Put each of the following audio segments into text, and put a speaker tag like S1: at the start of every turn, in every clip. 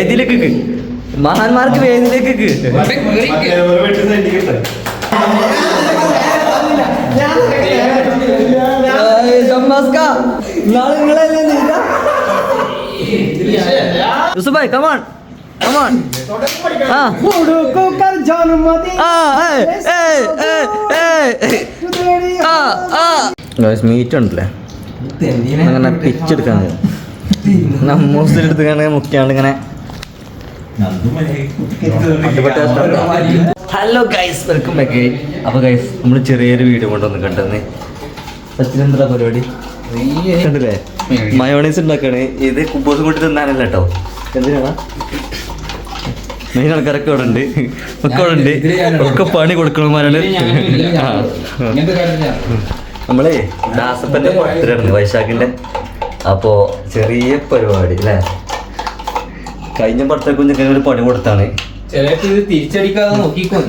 S1: വേദിയിലേക്ക് മഹാന്മാർക്ക് വേദിയിലേക്ക് യൂസുഫായ് കമാൺ കമാൺ ആ. മീറ്റ് ഉണ്ടല്ലേ? അങ്ങനെ പിച്ചെടുക്കാൻ നമ്മൂസിലെടുത്ത് മുക്കിയാണ്ട് ഇങ്ങനെ ഹലോ ഗൈസ് വെൽക്കം ബാക്ക് അപ്പൊ ഗൈസ് നമ്മൾ ചെറിയൊരു വീഡിയോ കൊണ്ടുവന്ന് കണ്ടെന്ന്. സച്ചിനെന്താ പരിപാടി? കണ്ടില്ലേ? മയോണൈസ് ഉണ്ടാക്കാണ്. ഇത് കുബോസ് കൂട്ടി തിന്നാനല്ല കേട്ടോ എന്തിനാണ്? മെയിൻ ആൾക്കാരൊക്കെ ഇവിടെ ഉണ്ട്. ഒക്കെ ഇവിടെ ഉണ്ട്. ഒക്കെ പണി കൊടുക്കണമാരാണ്. നമ്മളെ നമ്മളേ ദാസപ്പന്റെ ബർത്ത്ഡേ വൈശാഖിന്റെ. അപ്പോ ചെറിയ പരിപാടി അല്ലേ? കഴിഞ്ഞ ബർത്ത്ഡേ കുഞ്ഞൊക്കെ ഒരു പണി കൊടുത്താണ്.
S2: ചിലപ്പോ ഇത് തിരിച്ചടിക്കാതെ നോക്കിക്കോ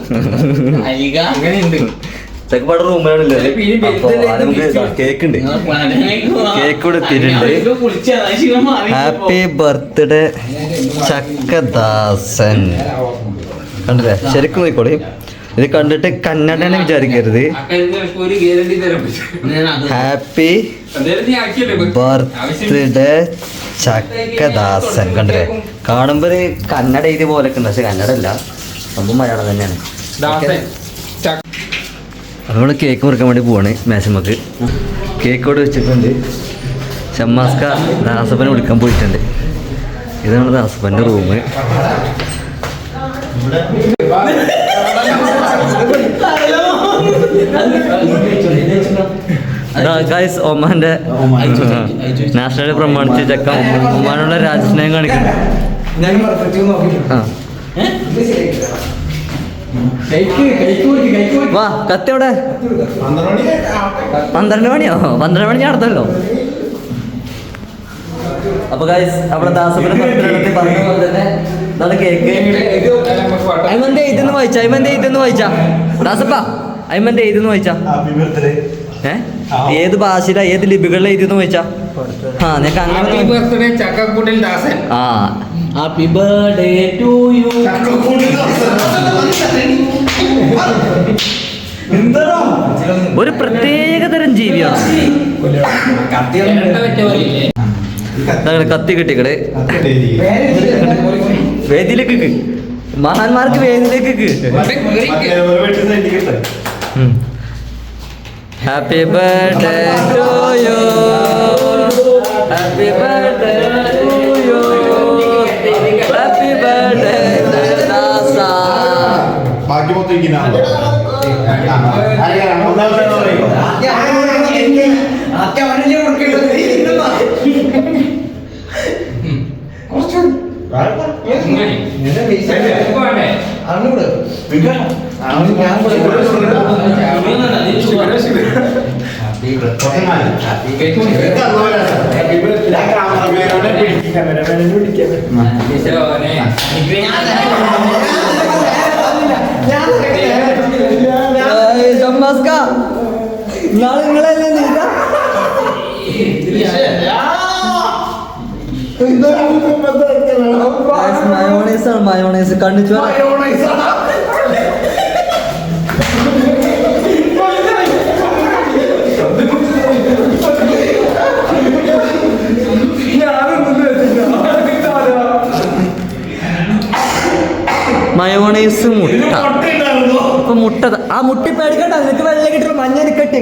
S2: അലിക അങ്ങനെയുണ്ട്.
S1: ഇതൊക്കെ പാടെ റൂമിലാണല്ലേ
S2: ചിലപ്പോ ഇനി
S1: അപ്പൊ
S2: വലുതല്ലേ
S1: അത് നമുക്ക് കേക്ക് ഉണ്ട് കേക്ക് കൂടെ എത്തിയിട്ടുണ്ട് ഹാപ്പി ബർത്ത്ഡേ ചക്കദാസൻ. കണ്ടില്ലേ? ശരിക്കും നോക്കോളി ഇത് കണ്ടിട്ട് കന്നഡനെ വിചാരിക്കരുത്. ഹാപ്പി ബർത്ത്ഡേ ചക്കദാസൻ കണ്ടില്ലേ? കാണുമ്പോ ഒരു കന്നഡ എഴുതി പോലെ ഉണ്ട് പക്ഷെ കന്നഡ അല്ല സംഭവം മലയാളം തന്നെയാണ്. നമ്മൾ കേക്ക് മുറിക്കാൻ വേണ്ടി പോവാണ് മേശമ്മക്ക് കേക്ക് ഇവിടെ വെച്ചിട്ടുണ്ട്. ഷമ്മാസ്ക ദാസപ്പനെ വിളിക്കാൻ പോയിട്ടുണ്ട്. ഇതാണ് ദാസപ്പന്റെ റൂം ഗായ്സ് ഒമാന്റെ നാഷണൽ പ്രമാണിച്ച് ചെക്ക ഒമാനുള്ള രാജസ്നേഹം കാണിക്കുന്നു ആ വാ കത്തി എവിടെ? പന്ത്രണ്ട് മണിയോ പന്ത്രണ്ട് മണി നടത്തല്ലോ അപ്പൊ ഗൈസ് അവിടെ ദാസപുരം പന്ത്രണ്ട് പറഞ്ഞ പോലെ തന്നെ ഇതാണ് കേക്ക്. അയ്മന്റെ ഇതെന്ന് വായിച്ചാ അയ്മന്റെ ഇതെന്ന് വായിച്ച. ദാസപ്പ അയ്മന്റെ ഇതെന്ന് വായിച്ച. ഏത് ഭാഷയിലാ? ഏത് ലിപികളിലെ എഴുതിയെന്ന് ചോദിച്ചാ? ആ നിനക്ക് അങ്ങനെ
S2: ബർത്ത്ഡേ ചക്കക്കൂട്ടിൽ ദാസൻ.
S1: ആ. Happy birthday to you. ഒരു പ്രത്യേക തരം ജീവിയാണ് കത്തി കിട്ടിക്കടെ വേദിയിലേക്ക് മഹാന്മാർക്ക് വേദിയിലേക്ക് happy birthday to you happy birthday to you happy birthday ദാസ
S3: ബാക്കി മൊത്തം ഇരിക്കുന്ന
S1: ഷമ്മാസ്ക നാളെ നിങ്ങളല്ലേ നീക്ക? മയോണൈസ് ആണ് മയോണൈസ് കണ്ണിച്ചു മയോണൈസ് മുട്ട. അപ്പൊ മുട്ട ആ മുട്ടി എടുക്കട്ടെ നിനക്ക് വെള്ളം കിട്ടി. മഞ്ഞന് കെട്ടി.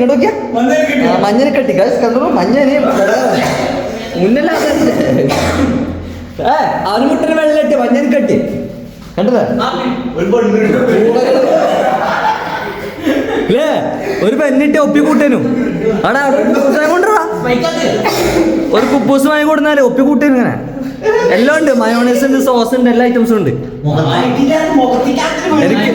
S1: ആ, മഞ്ഞന് കെട്ടി. കണ്ടോ? മഞ്ഞന് മുന്നല്ലാതെ ഏ അവന് മുട്ടന് വെള്ളം ഇട്ട് മഞ്ഞന് കെട്ടി. കണ്ടത്? അല്ലേ ഒരു പെണ്ണിട്ട് ഒപ്പി കൂട്ടേനു. ആടാ ഒരു കുബൂസ് കൊണ്ടുവാ ഒരു കുപ്പൂസുമായി കൊടുന്നാലേ ഒപ്പി കൂട്ടേനു ഇങ്ങനെ എല്ലാം ഉണ്ട് മയോണൈസ് ഉണ്ട് സോസ് ഉണ്ട് എല്ലാ ഐറ്റംസും ഉണ്ട്. എനിക്ക്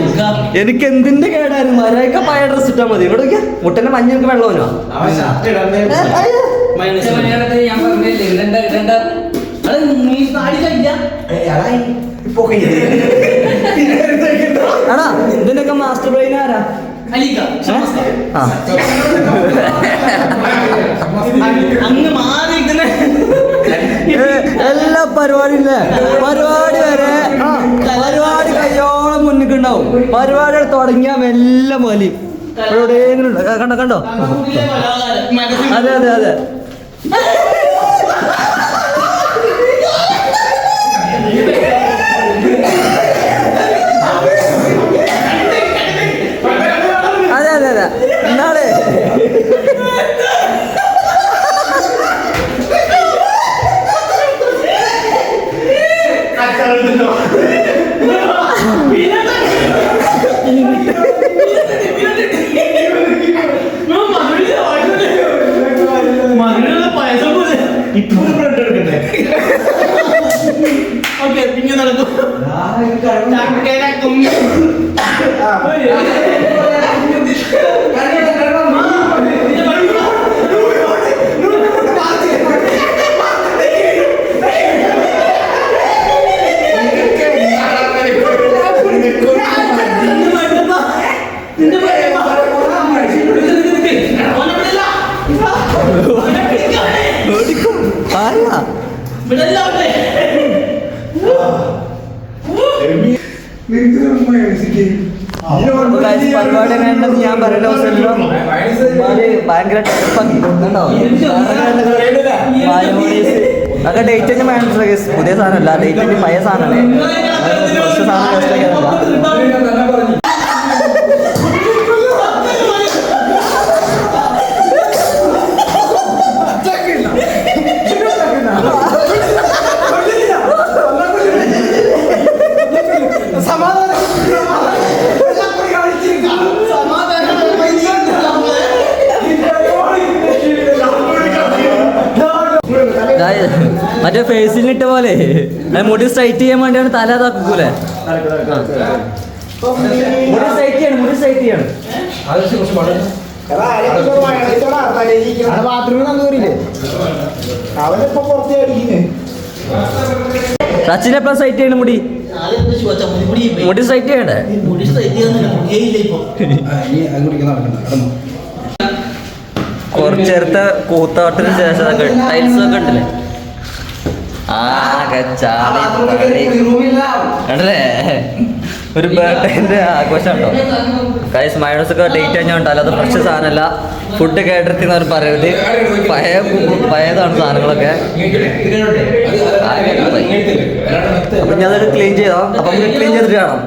S1: എനിക്ക് എന്തിന്റെ കേടായിരുന്നു മരയൊക്കെ പഴയ ഡ്രസ് ഇട്ടാ മതി. ഇവിടെ നോക്കിയാ മുട്ടന്റെ
S2: മഞ്ഞൊക്കെ താടി കഴിക്കാ
S1: ആടാ ഇതിന്റെയൊക്കെ മാസ്റ്റർ ബ്രെയിൻ ആരാ?
S2: അങ്ങ് മാറി
S1: എല്ലാ പരിപാടി പരിപാടി വരെ പരിപാടി കയ്യോളം മുന്നിൽ ഉണ്ടാവും പരിപാടി തുടങ്ങിയാൽ എല്ലാം വലിയും എവിടെയെങ്കിലും കണ്ടോ കണ്ടോ? അതെ അതെ അതെ അതെ അതെ എന്നാളെ
S2: പിന്നെ നടക്കും ചക്കര കുമ്മി
S1: ആരാ അപ്പൊ guys, പരിപാടി ഞാൻ പറയേണ്ട അവസരമില്ല ഭയങ്കര അതൊക്കെ ഡേറ്റ് തന്നെ ഗൈസ് പുതിയ സാധനമല്ല ഡേറ്റ് പഴയ സാധനമല്ലേ? കുറച്ച് സാധനം ഫേസിൽ ഇട്ട പോലെ. മുടി സ്ട്രൈറ്റ് ചെയ്യാൻ വേണ്ടിയാണ് തല അതാക്കൂലേ മുടി സ്ട്രൈറ്റ് ചെയ്യണം മുടി സ്ട്രൈറ്റ് ചെയ്യണം. സച്ചിൻ എപ്പോഴാ സ്ട്രൈറ്റ് ചെയ്യണം മുടി? മുടി സ്ട്രൈറ്റ് ചെയ്യണ്ടേ? നേരത്തെ കൂത്താട്ടിന് ശേഷം ടൈൽസ് ഒക്കെ ഉണ്ടല്ലേ ആകെ. കണ്ടല്ലേ? ഒരു ബർത്ത്ഡേന്റെ ആഘോഷം ഉണ്ടോ കൈസ് മയോണസ് ഒക്കെ ഡേറ്റ് കഴിഞ്ഞാൽ ഉണ്ടല്ലോ അത് ഫ്രഷ് സാധനമല്ല ഫുഡ് കേട്ടിരുത്തി അവർ പറയരുത് പഴയ പഴയതാണ് സാധനങ്ങളൊക്കെ. അപ്പൊ ഞാനത് ക്ലീൻ ചെയ്തോ? അപ്പൊ നമുക്ക് ക്ലീൻ ചെയ്തിട്ട് കാണാം.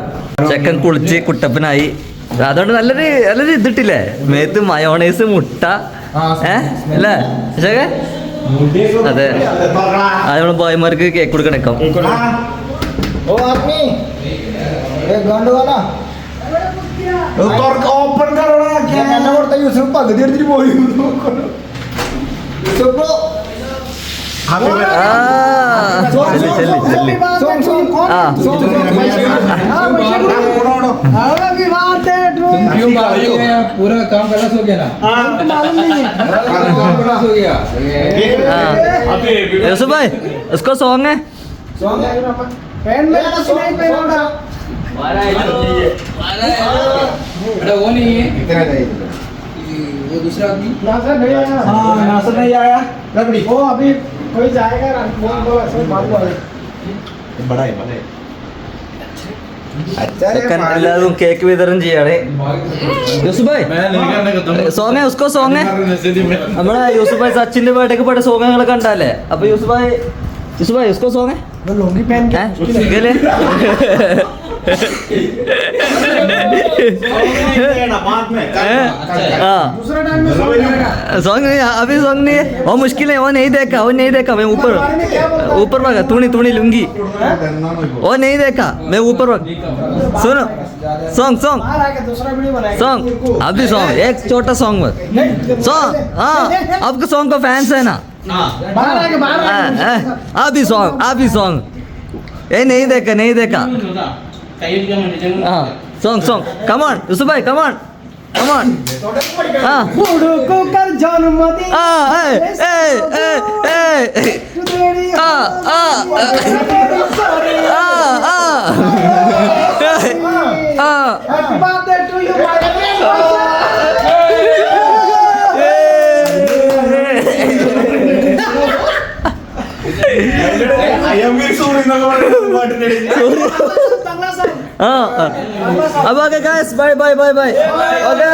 S1: ചെക്കൻ കുളിച്ച് കുട്ടപ്പനായി. അതുകൊണ്ട് നല്ലൊരു നല്ലൊരു ഇതിട്ടില്ലേ? മേത്ത് മയോണൈസ് മുട്ട. ഏ? അല്ലേ? ചേക്കെ അതെ. അത് നമ്മൾ ബോയ്മാർക്ക് കേക്ക് കൊടുക്കണേക്കാം
S4: ഓപ്പൺ കൊടുത്ത യൂസഫ് പകുതി എടുത്തിട്ട് പോയി. യൂസഫ്
S1: హ్యాపీ
S4: చెల్లి చెల్లి
S1: చెల్లి
S5: पूरा काम गलत हो गया ना हो गया
S1: यूसुफ भाई उसको सॉन्ग है
S5: वो नहीं है इतना वो दूसरा आदमी
S4: नासर नहीं आया नासर नहीं आया रबड़ी वो अभी कोई जाएगा बोल बोल ऐसे बात बोल
S3: बड़ा है बड़ा है
S1: ചെക്കൻ എല്ലാവരും കേക്ക് വിതരണം ചെയ്യാണ് യൂസുഫ് ഭായ് സോങ് ഉസ്കോ സോങ് നമ്മളെ യൂസുഫ് ഭായ് സച്ചിന്റെ ബർത്ത്ഡേക്ക് പാടിയ സോങ്ങുകളൊക്കെ കണ്ടല്ലേ അപ്പൊ യൂസുഫ് ഭായ് യൂസുഫ് ഭായ് ഉസ്കോ സോങ്
S4: वो लुंगी पहन के
S1: गले
S3: बाद में
S1: हाँ
S4: दूसरा टाइम में सॉन्ग
S1: नहीं अभी सॉन्ग नहीं है वो मुश्किल है वो नहीं देखा वो नहीं देखा मैं ऊपर ऊपर भागा तुणी तुणी लुंगी वो नहीं देखा मैं ऊपर भाग सुनो सॉन्ग सॉन्ग
S4: बाहर आके दूसरा वीडियो बनाएगा
S1: सॉन्ग अभी सॉन्ग एक छोटा सॉन्ग बस सॉन्ग हाँ आपके सॉन्ग का फैंस है ना అది సాంగ్ అది సాంగ్ ఏ
S4: నెయ్యి
S1: దేక నెయ్యి దేక సాంగ్ సాంగ్
S4: కమాన్ యూసుఫాయ్ కమాన్ కమాన్ జన్మదిన
S1: ആ. അപ്പൊ okay guys bye bye bye bye okay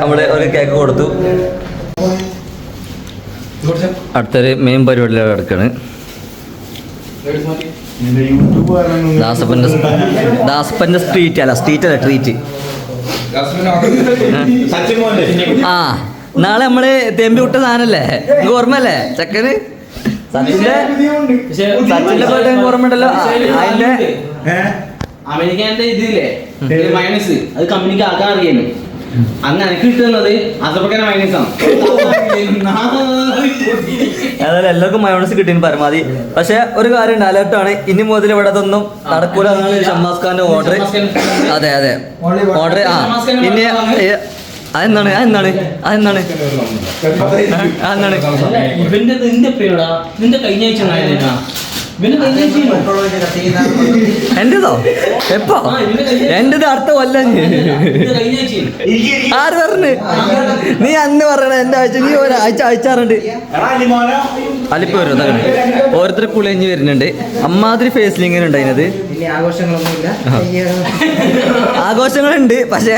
S1: നമ്മൾ ഒരു കേക്ക് കൊടുത്തു. അടുത്തൊരു മെയിൻ പരിപാടിയിലാണ് കിടക്കാണ്. ദാസപ്പന്റെ ദാസപ്പന്റെ സ്ട്രീറ്റ് അല്ല സ്ട്രീറ്റ് അല്ല ട്രീറ്റ് ആ. നാളെ നമ്മൾ തെമ്പി വിട്ട സാധനല്ലേ? നിങ്ങൾക്ക് ഓർമ്മല്ലേ ചക്കന്? സച്ചിന്റെ സച്ചിന്റെ ബർത്ത്ഡേ ഓർമ്മ ഉണ്ടല്ലോ അതിന്റെ
S2: അമേരിക്കന്റെ ഇതില്ലേ? മൈനസ് അത് കമ്പനിക്ക് ആക്കാൻ അറിയാനും അന്ന് എനിക്ക് കിട്ടുന്നത് അസപ്പക്കന ആണ്.
S1: ഏതായാലും എല്ലാവർക്കും മയോണസ് കിട്ടിന് പരമാവധി. പക്ഷെ ഒരു കാര്യം ഉണ്ട് അലേർട്ടാണ് ഇനി മുതൽ ഇവിടെ അതൊന്നും നടക്കൂല എന്നാണ് ഷമ്മാസ് ഖാന്റെ ഓർഡർ അതെ അതെ. ഓർഡർ ആ. ഇനി അതെന്താണ്? അതെന്താണ്? അതെന്താണ്? അതെന്താണ്?
S2: ഇവന്റെ നിന്റെ പേരോടാ നിന്റെ കഴിഞ്ഞ ആഴ്ച
S1: എന്റേതോ? എപ്പോ? എന്റേത് അടുത്ത കൊല്ലം ആര് പറഞ്ഞു? നീ അന്ന് പറയണ എന്റെ ആഴ്ച. നീ ഒരാഴ്ച അയച്ചാറുണ്ട്. അലിപ്പ് വരും ഓരോരുത്തർ കുളിഞ്ഞ് വരുന്നുണ്ട്. അമ്മാതിരി ഫേസിൽ ഇങ്ങനെ
S5: ആഘോഷങ്ങളൊന്നുമില്ല.
S1: ആഘോഷങ്ങളുണ്ട് പക്ഷേ.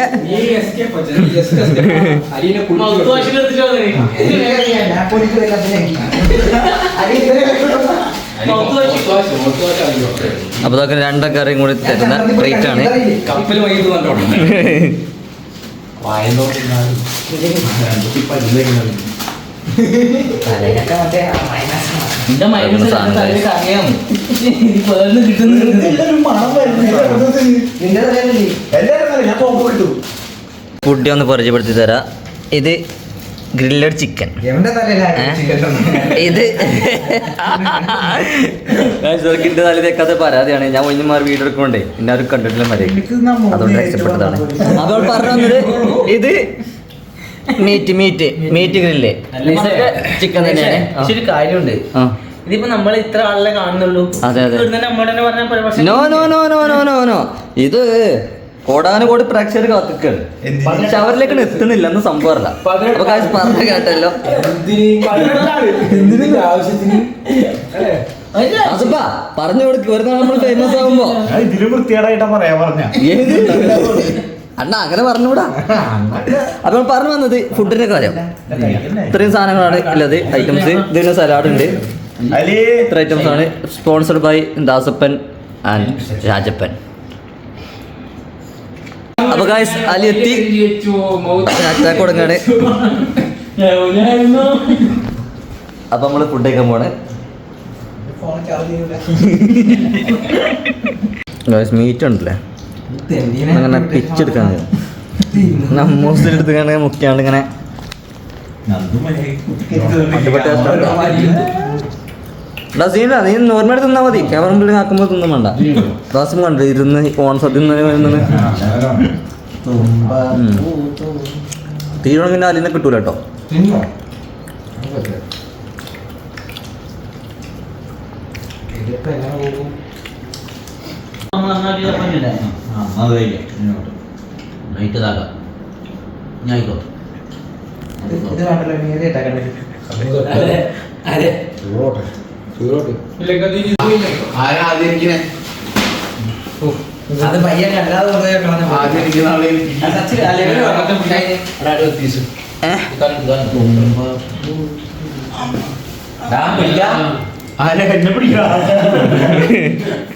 S1: അപ്പൊ അതൊക്കെ രണ്ടൊക്കെ കൂടി തരുന്ന റേറ്റ് ആണ്.
S2: കപ്പൽ വൈകിട്ട് നിന്റെ അറിയാം
S1: ഫുഡ് ഒന്ന് പരിചയപ്പെടുത്തി തരാ. ഇത് ഗ്രില്ലഡ് ചിക്കൻ. ഇത് ഞാൻ തല തേക്കാത്ത പരാതിയാണ്. ഞാൻ ഒഴിഞ്ഞു മാറി വീട് എടുക്കണ്ടേ എന്നെ ആരും കണ്ടിട്ടില്ല മതി അതുകൊണ്ട് ഇഷ്ടപ്പെട്ടതാണ് അതോട് പറഞ്ഞു വന്നത് ഇത് meat meat meat grill chicken തന്നെയാണ്.
S2: പക്ഷെ ഒരു കാര്യമുണ്ട്. ഇതിപ്പോ നമ്മൾ ഇത്ര ആളെ കാണുന്നുള്ളൂ.
S1: അതെ, അതെ. No no no no no no no ഇത് കോടാനുകോടി പ്രേക്ഷകർ കാത്തിക്കാണ് പക്ഷെ അവരിലേക്ക് എത്തുന്നില്ല എന്ന് സംഭവമല്ല അപ്പൊ കാശ് പറഞ്ഞ കേട്ടല്ലോ. അതിപ്പാ പറഞ്ഞു കൊടുക്ക്. ഒരു നമ്മൾ ഫേമസ് ആകുമ്പോ
S3: ഇതിലും വൃത്തികേടായിട്ടാ പറയാ പറഞ്ഞ.
S1: അണ്ണാ അങ്ങനെ പറഞ്ഞൂടാ അപ്പൊ പറഞ്ഞു വന്നത് ഫുഡിന്റെ കാര്യം. ഇത്രയും സാധനങ്ങളാണ് ഉള്ളത് ഐറ്റംസ് ഇതിന് സലാഡ് ഉണ്ട്. ഇത്ര ഐറ്റംസ് ആണ്. Sponsored by Dasappan and Rajappan. അപ്പൊ ഗായ്സ് അലി എത്തി. അറ്റാക്ക് കൊടുങ്ങാണ് അപ്പൊ നമ്മൾ ഫുഡ് കഴിക്കാൻ പോണേ
S5: ഫോൺ ചാർജ് ചെയ്യൂല
S1: ഗായ്സ് മീറ്റ് ഉണ്ടല്ലേ? അങ്ങനെ പിച്ചെടുക്കാൻ നമ്മൂസിൽ എടുത്ത് മുക്കിയാണ്ട് ഇങ്ങനെ സീന നീ നോർമൽ തിന്നാ മതി. ക്യാമറ മുമ്പിൽ ആക്കുമ്പോൾ തിന്നും വേണ്ട. ദാസം കണ്ട് ഇരുന്ന് ഓൺ സദ്യ നിന്ന് തീരണം പിന്നെ അലിനെ കിട്ടൂല കേട്ടോ.
S5: ഇതിപ്പോ എങ്ങനെ പോകും?
S2: നൈറ്റ് താക്കാം ഞാൻ ആയിക്കോട്ടെ
S5: ഇത് വേണ്ടല്ലോ നേരെ അത് പയ്യൻ കളഞ്ഞ
S3: ആരെ എന്നെ പിടിക്കണം